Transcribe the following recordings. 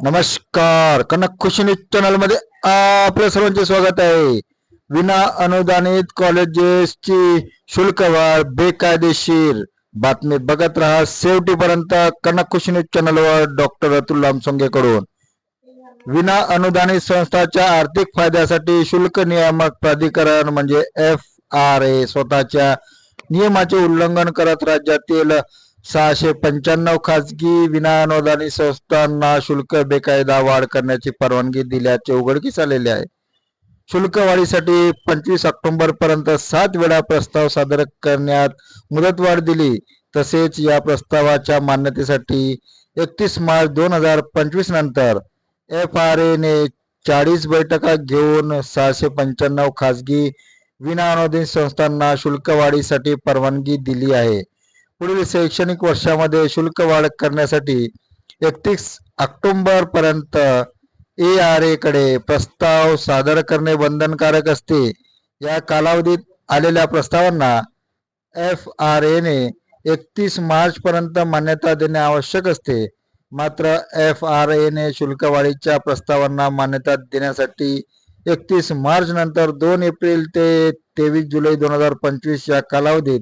नमस्कार. कनक खुशी न्यूज चॅनलमध्ये आपलं सर्वांचे स्वागत आहे. विना अनुदानित कॉलेजेसची शुल्क वाढ बेकायदेशीर. बातमी बघत राहा शेवटीपर्यंत कनक खुशी न्यूज चॅनलवर डॉक्टर अतुल लामसोंगे कडून विना अनुदानित संस्थाच्या आर्थिक फायद्यासाठी शुल्क नियामक प्राधिकरण म्हणजे एफ आर ए स्वतःच्या नियमाचे उल्लंघन करत राज्यातील सहाशे पंच्याण्णव खाजगी विनाअनुदानी संस्थांना शुल्क बेकायदा वाढ करण्याची परवानगी दिल्याचे उघडकीस आलेले आहे. शुल्क वाढीसाठी पंचवीस ऑक्टोबर पर्यंत सात वेळा प्रस्ताव सादर करण्यात मुदतवाढ दिली. तसेच या प्रस्तावाच्या मान्यतेसाठी एकतीस मार्च दोन हजार पंचवीस नंतर एफ आर ने चाळीस बैठका घेऊन सहाशे पंच्याण्णव खाजगी विनाअनुदानित संस्थांना शुल्क वाढीसाठी परवानगी दिली आहे. पुढील शैक्षणिक वर्षामध्ये शुल्क वाढ करण्यासाठी एकतीस ऑक्टोंबर पर्यंत ए आर ए कडे प्रस्ताव सादर करणे बंधनकारक असते. या कालावधीत आलेल्या प्रस्तावांना एफ आर ने एकतीस मार्च पर्यंत मान्यता देणे आवश्यक असते. मात्र एफ आर ने शुल्क वाढीच्या प्रस्तावांना मान्यता देण्यासाठी एकतीस मार्च नंतर दोन एप्रिल ते तेवीस जुलै दोन हजार पंचवीस या कालावधीत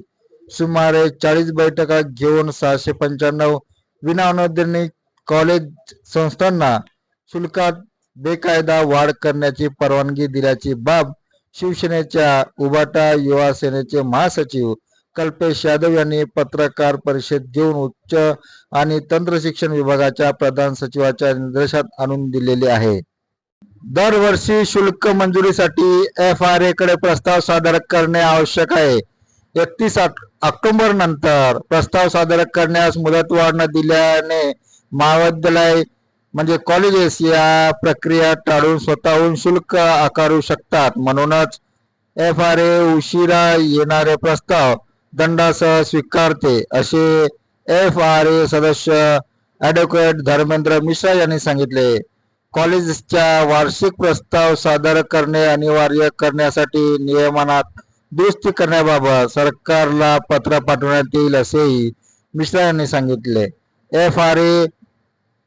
सुमारे चाळीस बैठका घेऊन सहाशे पंच्याण्णव विनाअनुदानित कॉलेज संस्थांना शुल्कात बेकायदा वाढ करण्याची परवानगी दिल्याची बाब शिवसेनेच्या उभाटा युवा सेनेचे महासचिव कल्पेश यादव यांनी पत्रकार परिषद घेऊन उच्च आणि तंत्र शिक्षण विभागाच्या प्रधान सचिवाच्या निर्देशात आणून दिलेले आहे. दरवर्षी शुल्क मंजुरीसाठी एफ आर ए कडे प्रस्ताव सादर करणे आवश्यक आहे. एकतीस ऑक्टोबर नंतर प्रस्ताव सादर करण्यास मुदतवाढ न दिल्याने महाविद्यालय म्हणजे कॉलेजेस या प्रक्रिया टाळून स्वतःहून शुल्क आकारू शकतात. म्हणूनच एफ आर ए उशिरा येणारे प्रस्ताव दंडासह स्वीकारते असे एफ आर ए सदस्य ॲडव्होकेट धर्मेंद्र मिश्रा यांनी सांगितले. कॉलेजच्या वार्षिक प्रस्ताव सादर करणे अनिवार्य करण्यासाठी नियमनात दुरुस्ती करण्याबाबत सरकारला पत्र पाठवण्यात येईल असेही मिश्रा यांनी सांगितले. एफ आर ए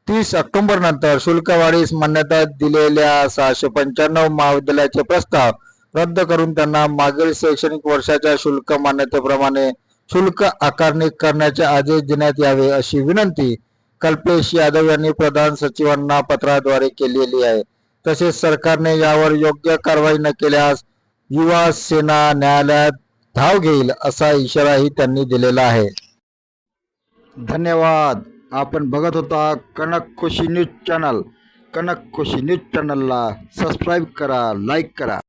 तीस ऑक्टोबर नंतर शुल्क वाढीस मान्यता दिलेल्या सहाशे पंच्याण्णव महाविद्यालयाचे प्रस्ताव रद्द करून त्यांना मागील शैक्षणिक वर्षाच्या शुल्क मान्यतेप्रमाणे शुल्क आकारणी करण्याचे आदेश देण्यात यावे अशी विनंती कल्पेश यादव यांनी प्रधान सचिवांना पत्राद्वारे केलेली आहे. तसेच सरकारने यावर योग्य कारवाई न केल्यास युवा सेना न्यायालयात धाव घेईल असा इशाराही त्यांनी दिलेला आहे. धन्यवाद. आपण बघत होता Kanak Khushi news channel. Kanak Khushi news चॅनलला सबस्क्राईब करा लाईक करा.